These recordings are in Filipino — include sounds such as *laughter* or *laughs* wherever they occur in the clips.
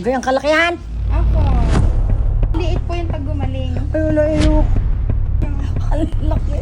Ganyang kalakihan. Ako. Liit po yung pag gumaling. Ay, wala ayok. Ang laki.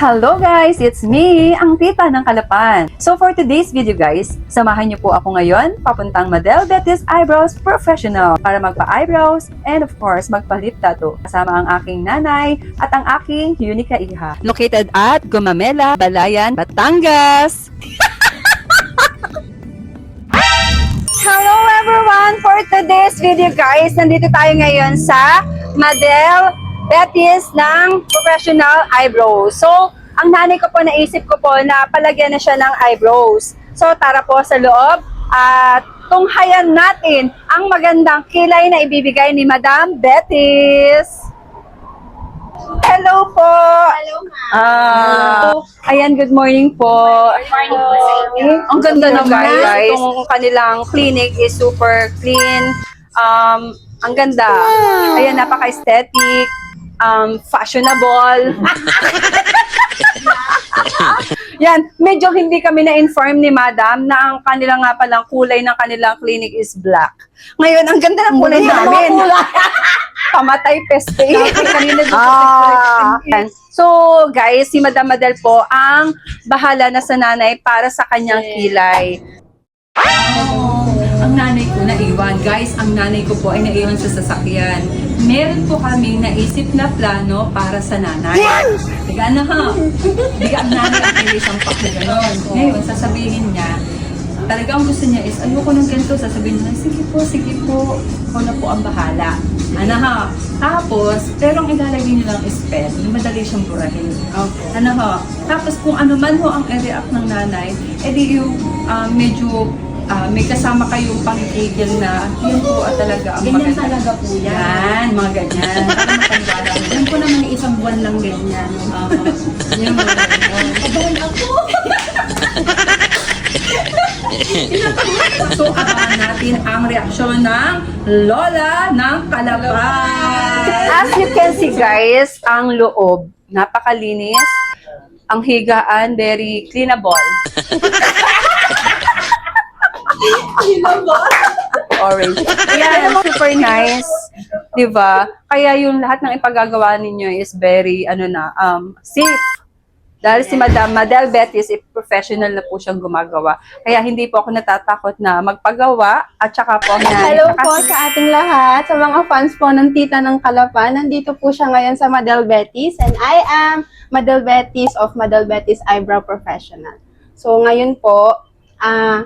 Hello guys! It's me, ang tita ng Kalapan. So for today's video guys, samahan niyo po ako ngayon papuntang Madel Betis Eyebrows Professional para magpa-eyebrows and of course magpa-lip tattoo kasama ang aking nanay at ang aking unique na iha. Located at Gumamela, Balayan, Batangas! *laughs* Hello everyone! For today's video guys, nandito tayo ngayon sa Madel Betis ng Professional Eyebrows. So, ang nanay ko po naisip ko po na palagyan na siya ng eyebrows. So, tara po sa loob at tunghayan natin ang magandang kilay na ibibigay ni Madam Betis. Hello po! Hello, ma'am. Ah, ayan, good morning po. Good morning po sa inyo. Ang ganda naman guys. Itong kanilang clinic is super clean. Um, ang ganda. Ayan, napaka-aesthetic. Um, fashionable. *laughs* Yan, medyo hindi kami na-inform ni Madam na ang kanilang nga palang kulay ng kanilang clinic is black. Ngayon, ang ganda ng kulay namin. *laughs* Pamatay peste. Kanina Ah. Yan. So, guys, si Madam Madel po ang bahala na sa nanay para sa kanyang kilay. Ang nanay ko naiwan. Guys, ang nanay ko po ay naiwan sa sasakyan. Meron po kaming naisip na plano para sa nanay. Tiga na ha. Tiga ang nanay ang ilisang na gano'n. Ngayon, sasabihin niya, talagang gusto niya is, ayoko ng ganito. Sasabihin niya, sige po, sige po. Ako na po ang bahala. Ano ha? Tapos, pero ang ilalagay niyo lang is. Yung madali siyang burahin. Ano ho? Tapos kung ano man ho ang i-react ng nanay, edi yung ah, medyo ah, may kasama kayong pangigil na yun po at talaga ang Ganyan maganda. talaga po yan. Yan, mga ganyan. Para *laughs* mo. Yan po naman yung isang buwan lang ganyan. Ah, yung mga ganyan. Kabahan ako. *laughs* So, abangan natin ang reaksyon ng Lola ng Kalapan. As you can see guys, ang loob, napakalinis. Ang higaan, very cleanable. *laughs* *laughs* Orange. Yan, super nice. Di ba? Kaya yung lahat ng ipagagawa ninyo is very, ano na, um, safe. Dahil si Madam Madel Betis, eh, professional na po siyang gumagawa. Kaya hindi po ako natatakot na magpagawa at saka po na Hello po sa ating lahat, sa mga fans po ng Tita ng Kalapan. Nandito po siya ngayon sa Madel Betis and I am Madel Betis of Madel Betis Eyebrow Professional. So ngayon po, ah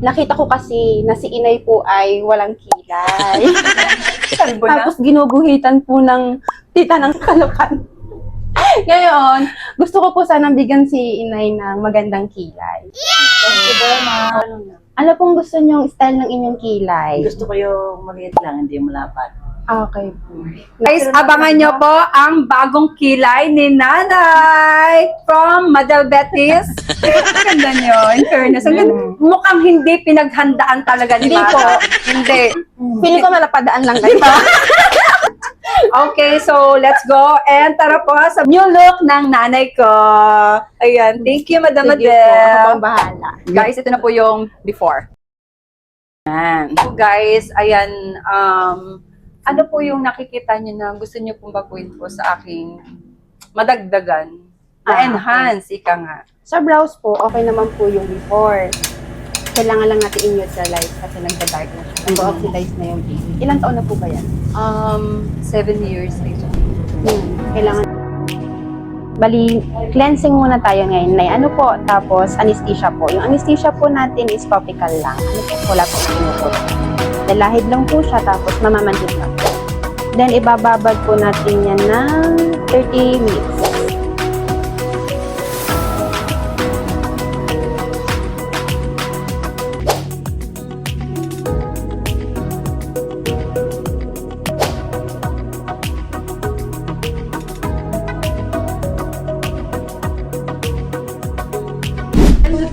nakita ko kasi na si Inay po ay walang kilay. *laughs* Na. Tapos ginuguhitan po ng Tita ng Kalapan. Ngayon, gusto ko po sanang bigyan si Inay ng magandang kilay. Ano pong gusto niyong style ng inyong kilay? Gusto ko yung maliit lang, hindi malapat. Okay po. Guys, abangan nyo po ang bagong kilay ni Nanay from Madel Betis. *laughs* Ang ganda nyo, in fairness. Ang ganda. Mukhang hindi pinaghandaan talaga ni Hindi po. Hindi. Feeling ko malapadaan lang kayo. *laughs* Okay, so let's go. And tara po sa new look ng nanay ko. Ayan, thank you, Madam Sige po, ako Madel. pang bahala. Guys, ito na po yung before. Ayan. So guys, ayan, um, ano po yung nakikita niyo na gusto niyo pong baguhin po sa aking madagdagan? Ah, Na-enhance, ika nga. Sa brows po, okay naman po yung before. Kailangan lang natin i-neutralize kasi nagda-dark na siya. Nag-oxidize na yung base. Ilang taon na po ba yan? Um, seven years ito. Hmm. Kailangan Bali, cleansing muna tayo ngayon. Nay, ano po? Tapos, anesthesia po. Yung anesthesia po natin is topical lang. Ano po? Wala po sinupot. Dalahid lang po siya, tapos mamamandit lang po. Then, ibababad po natin yan ng 30 minutes.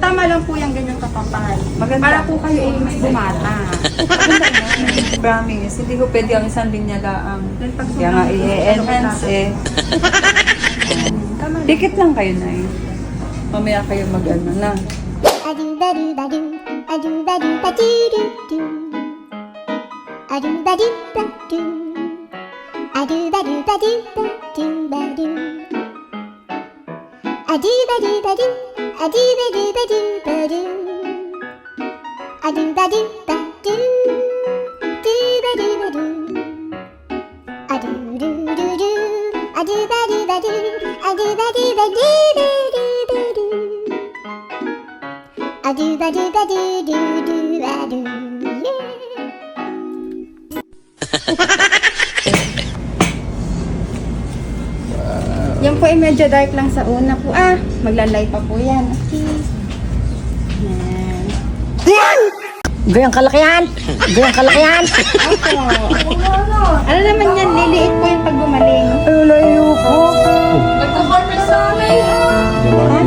Tama lang po yung ganyang kapapal. Maganda. Para po kayo ay mas bumata. *laughs* Promise, hindi ko pwede ang isang linya lang. Pag Kaya nga, i-enhance eh. Tama lang. Dikit lang kayo, Nay. Mamaya kayo mag-ano na. Adu ba do ba do, adu ba do ba do do do. Adu ba do ba do, adu ba do ba do ba do ba do. Adu ba do ba do, adu ba do ba do ba do. Adu ba *laughs* Yan po ay medyo dark lang sa una po. Ah, maglalay pa po yan. Okay. Yan. Gayang kalakihan! Gayang kalakihan! Opo. *laughs* Ano naman yan, liliit po yung pag gumaling. Ay, layo ko. Magka-corporate sa amin.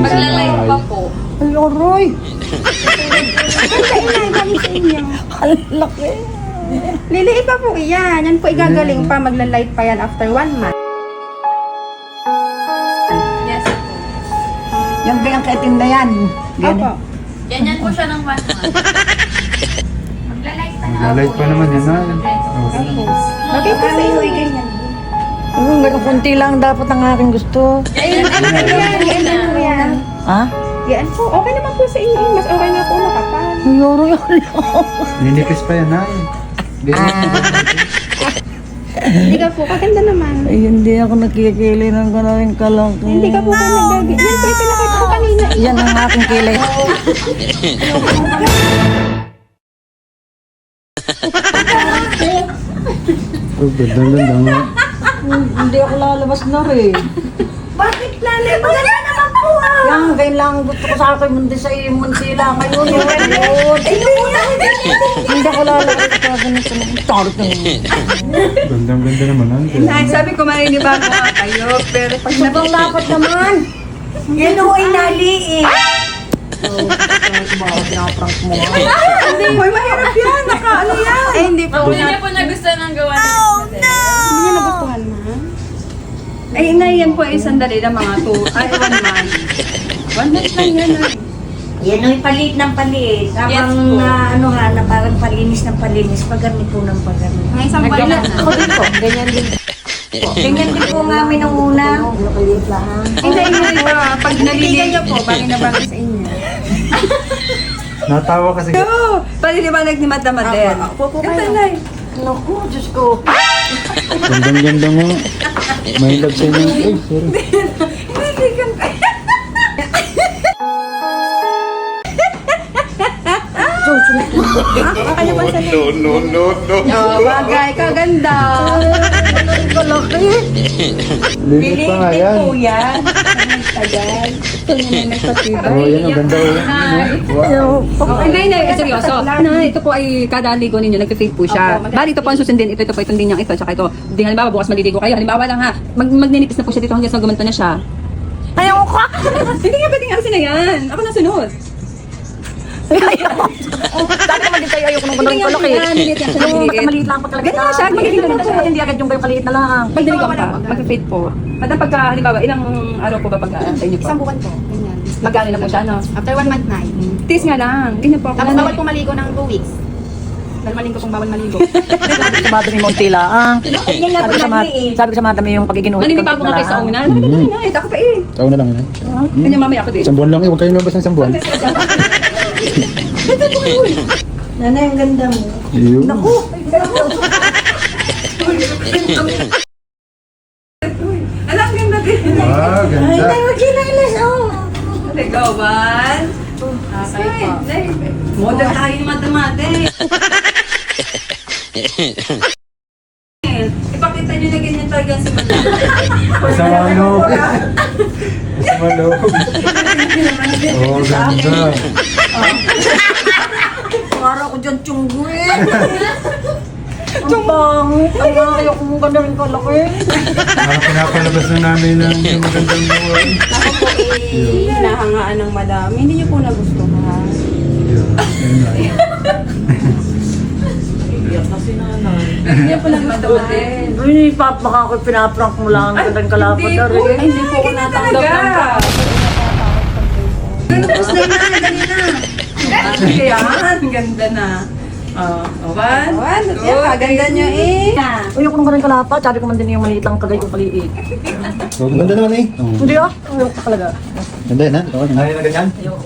Magla-live pa po. Ay, aroy! Ganda inay, kami sa inyo. Ang laki. *laughs* Liliit pa po yan. Yan po igagaling pa, magla-light pa yan after one month. Yes po. Yung gayang kaitim na yan. Opo. Ganyan po siya ng one month. *laughs* Lalay pa naman yan, ha? Okay. Okay po sa inyo, ganyan. Yung gayang kunti lang dapat ang aking gusto. Po yan. Ha? Yan po, okay naman po sa inyo. Mas okay nga po makapal. Ay, aroy, aroy. Ninipis pa yan, ha? Ganyan. Hindi ka po, kaganda naman. Ay, hindi ako nakikili ng ganun kalaki. Hindi ka po ba nagagay? Yan po yung pinakita ko kanina. Yan ang aking kilay. Oh, ganda ganda nga. Hindi ako lalabas na rin. Bakit lalabas? Yan, ganyan lang gusto ko sa akin, mundi sa iyo, mundi lang. Ngayon, yun, yun. *laughs* Hindi ako lalabas sa ganito. Tarot na yun. Ganda ganda naman, ha? Ay, sabi ko maninibago nga kayo, pero pag Sobrang dapat naman. Yan ho ay naliit. Hindi, boy, mahirap yan. Naka, ano yan? Eh, hindi po. Hindi niya po nagustuhan ng gawa ng model. Hindi niya nagustuhan, ma'am. Ay, na yan po ay sandali na mga two, ay one month. *laughs* One month lang yan ay. Yan ay paliit ng paliit. Habang Yes po. na ano ha, na parang palinis ng palinis, pagani po ng pagani. Mga isang buwan na. Ako din po, ganyan din. Ganyan din po nga amin nung una. Nakaliit lang. Hindi, hindi pa. Pag Naliligan naliligan niyo po, bagay na bagay sa inyo. *laughs* Natawa kasi. Oo, paliliwanag ni Madam Adel. Opo po kayo. na Naku, Diyos ko. Gandang ganda nga. *laughs* May love sa inyo. Ay, sorry. Kaya pa sa No, no, no, no. Oh, bagay, kaganda. Lilit pa nga yan. yan. Ito niya na nagpatibay. *laughs* Oh, yan ang ganda. oh. Wow. Ay, nay, nay, seryoso. Na, ito po ay kada ligo ninyo, nagpe-fade po siya. Bali, ito po ang susundin. Ito, ito po, itong linyang ito, tsaka ito. Di halimbawa, bukas maliligo kayo. Halimbawa lang ha, mag magninipis na po siya dito hanggang sa gumanto na siya. Ayaw ko. *laughs* Hindi nga pwedeng alisin na yan. Ako na sunod. Ayaw ko. Dati din tayo ayaw ko ng ganun kalaki. Yan, maliit yan siya, Yung maliit. maliit lang pa talaga. Ganyan siya, magiging ganun siya. Hindi agad yung kaliit na lang. Pag niligaw ka, mag-fade po. Ang pagka, halimbawa, ilang araw po ba pagka sa inyo po? Isang buwan po. Ganyan. Magkano na po siya, no? After one month na. Tiis nga lang. Ganyan po ako. Tapos nanay. bawal po maligo ng two weeks. Dahil malinggo pong bawal maligo. Sabi sa mata ni Montila, ah. Sabi ko sa mata, sabi ko sa mo yung pagiging Maninibago nga kayo sa una. Nakaganda na eh. Ako pa eh. Tao na lang yun. Kanya mamaya ako din. Isang buwan lang eh. Huwag kayong lumabas ng isang buwan. Nanay, ang ganda mo. Yun. Alam, ang ganda din. Ah, ganda. Okay, go. One. Okay po. Model tayo ni Matamate. *laughs* Ipakita nyo na ganyan talaga si Madam. Masama loob. Masama loob. Oh, ganda. Para ko tiyungguin. Ang pangit. Ay, ayaw ko mong ganda rin kalaki. Parang pinapalabas na namin ng *laughs* yung magandang buhay. Ako po eh, hinahangaan ng madami. Hindi niyo po nagustuhan. Yun. Yun nga. Hindi niya po lang Matamate. Ay, pap, baka ako pinaprank mo lang ang gandang kalapad na rin. Ay, hindi po ako natanggap ng Talaga. Tapos na na, dali na. Ayan, ganda na. Oh, one, One, two, two, kaganda nyo eh. Uy, ako naman rin kalapa. Sabi ko man din yung maliit lang kagay ko paliit. Ganda naman eh. Oo. Hindi ah. Ayaw ko talaga. Ganda yan ha? Ayaw na ganyan? Ayoko.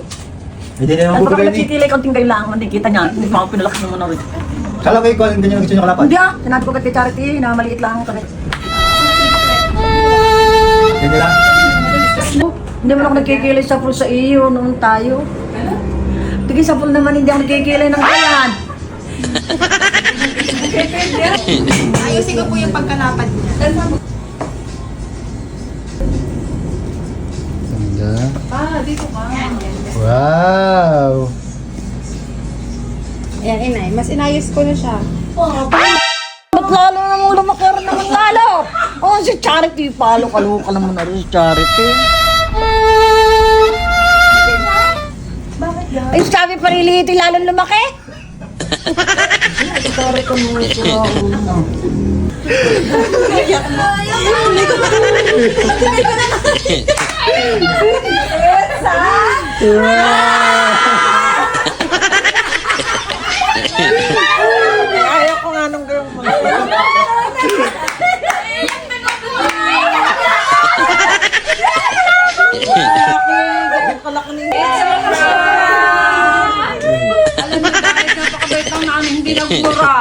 Hindi na naman baka bubigay ni. nagkikilay kaunting kayo lang. Mandikita niya. Hindi pa ako pinalaki naman na rin. Kala ko ikaw ganyan ang gusto niyo kalapan. Hindi ah. Sinabi ko kay Charity na maliit lang kagay. Ganyan lang. Hindi man ako nagkikilay sa pool sa iyo noon tayo. Tigil sa pool naman hindi ako nagkikilay ng ganyan. *laughs* Ayusin ko po yung pagkalapad niya. Ganda. Ah, dito ka. Wow! Ayan, inay. Mas inayos ko na siya. Ba't lalo namang lumakar naman lalo? Oh, si Charity, palo ka naman na rin si Charity. Ay, sabi pa rin lalong lumaki. Sorry ko mo ito. Kaya lang namin, hindi nagmura.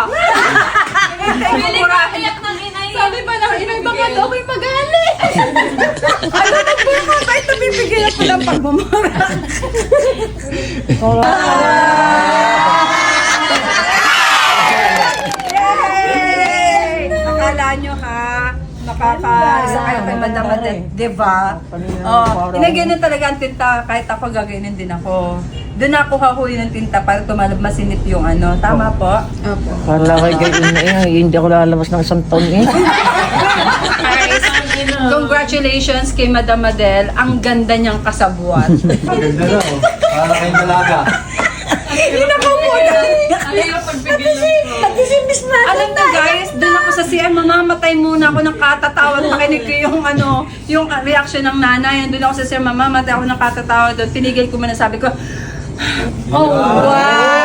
Nagmura. Sabi ba ng inay, baka daw may magalit. *laughs* Ano nagmura? Bakit nabibigyan ako ng pagmumura? Akala nyo ha, makaka-isa kayo kay Madam Adet, di ba? Oh, inagayon talaga ang tinta, kahit ako gagainin din ako. Doon ako hahuyin ng tinta para tumalab masinip yung ano. Tama po? Opo. Para kay gayon na eh, hindi ako lalabas ng isang taon eh. Guys, congratulations kay Madam Adel. Ang ganda niyang kasabuan. Ganda na oh. Para kayong dalaga. Alam niyo guys, doon ako sa CM, mamamatay muna ako ng katatawa. Nakinig ko yung ano, yung reaction ng nanay. Doon ako sa CM, mamamatay ako ng katatawa doon. Tinigil ko muna sabi ko, oh wow!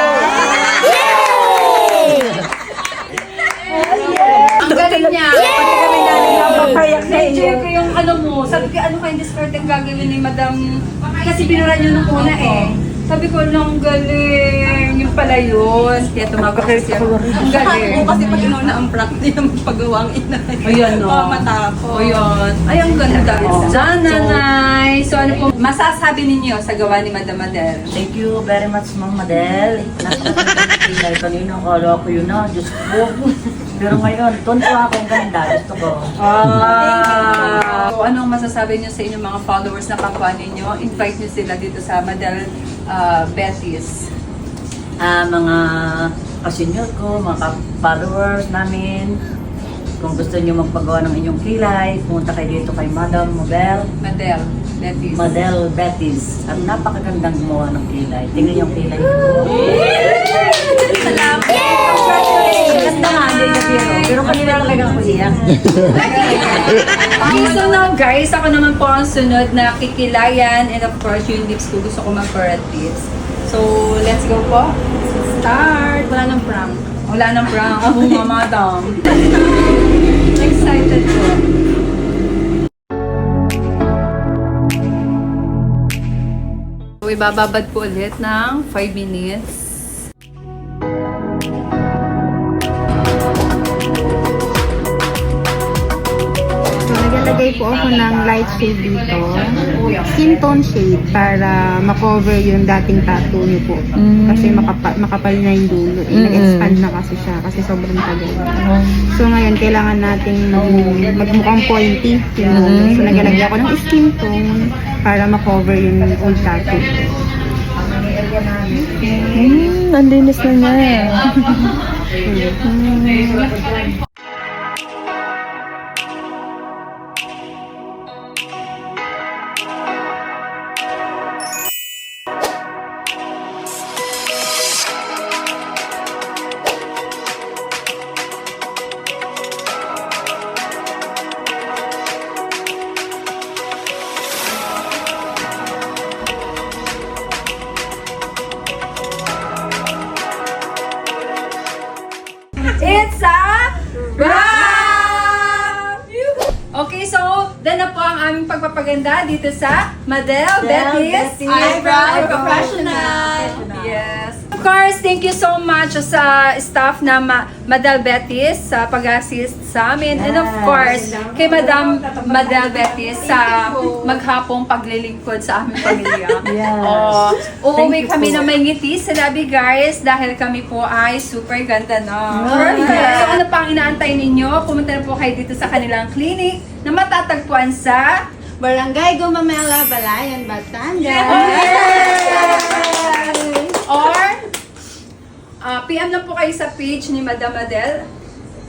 Ang galing niya. Pati kami namin Na-enjoy ko yung ano mo. Sabi ko, ano kayong diskarte ang gagawin ni Madam? Kasi binura niyo nung una eh. Sabi ko, ang galing. Yung pala yun. Kaya tumawag ko siya. Ang galing. Kasi pag inuna ang prank, hindi naman pagawang inay. Ayan o. Oh, matako. Ayan. Ay, ang ganda. Diyan, nanay. So, ano po masasabi ninyo sa gawa ni Madam Adele? Thank you very much, Ma'am Madel. Napakaganda kanina, ko yun na, Diyos ko. Pero ngayon, tuntua akong ganda, gusto ko. Ah. So, ano ang masasabi niyo sa inyong mga followers na kapwa ninyo? Invite niyo sila dito sa Madel Betis. Ah, mga kasenyor ko, mga followers namin, kung gusto niyo magpagawa ng inyong kilay, pumunta kayo dito kay Madam Mabel, Madel Betis. Madel Betis. At napakagandang gumawa ng kilay. Tingnan yung kilay ko. Salamat. Ganda nga, hindi na biro. Pero kanina talaga ako iyak. Okay, so now guys, ako naman po ang sunod na kikilayan and of course yung lips ko gusto ko mag-correct lips. So, let's go po. Start! Wala nang prank. Wala nang prank. Ako *laughs* mamadam. *laughs* Excited po. So, ibababad po ulit ng 5 minutes. Naglalagay po ako ng light shade dito. Skin tone shade para makover yung dating tattoo niyo po. Kasi makapa, makapal na yung dulo. Eh. Nag-expand na kasi siya kasi sobrang tagal. So, ngayon, kailangan nating mag- magmukhang pointy yung dulo. So, naglalagay ako ng skin tone para makover yung old tattoo. Hmm, ang linis na *laughs* niya. Nagpapaganda dito sa Madel Betis Eyebrow Professional. Yes. Of course, thank you so much sa staff na Ma- Madel Betis sa pag-assist sa amin. And of course, kay Madam Madel Betis sa maghapong paglilingkod sa aming pamilya. *laughs* Yes. Oh, uuwi kami na may ngiti sa Labi guys dahil kami po ay super ganda na. Yes. So ano pang inaantay ninyo? Pumunta na po kayo dito sa kanilang clinic na matatagpuan sa Barangay Gumamela, Balayan, Batangas. Or ah, PM lang po kayo sa page ni Madam Adele.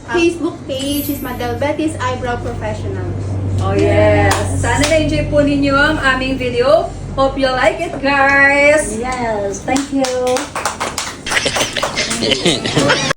Facebook page is Madel Betis Eyebrow Professional. Oh yes! Sana na-enjoy po ninyo ang aming video. Hope you like it guys! Yes, thank you. *laughs*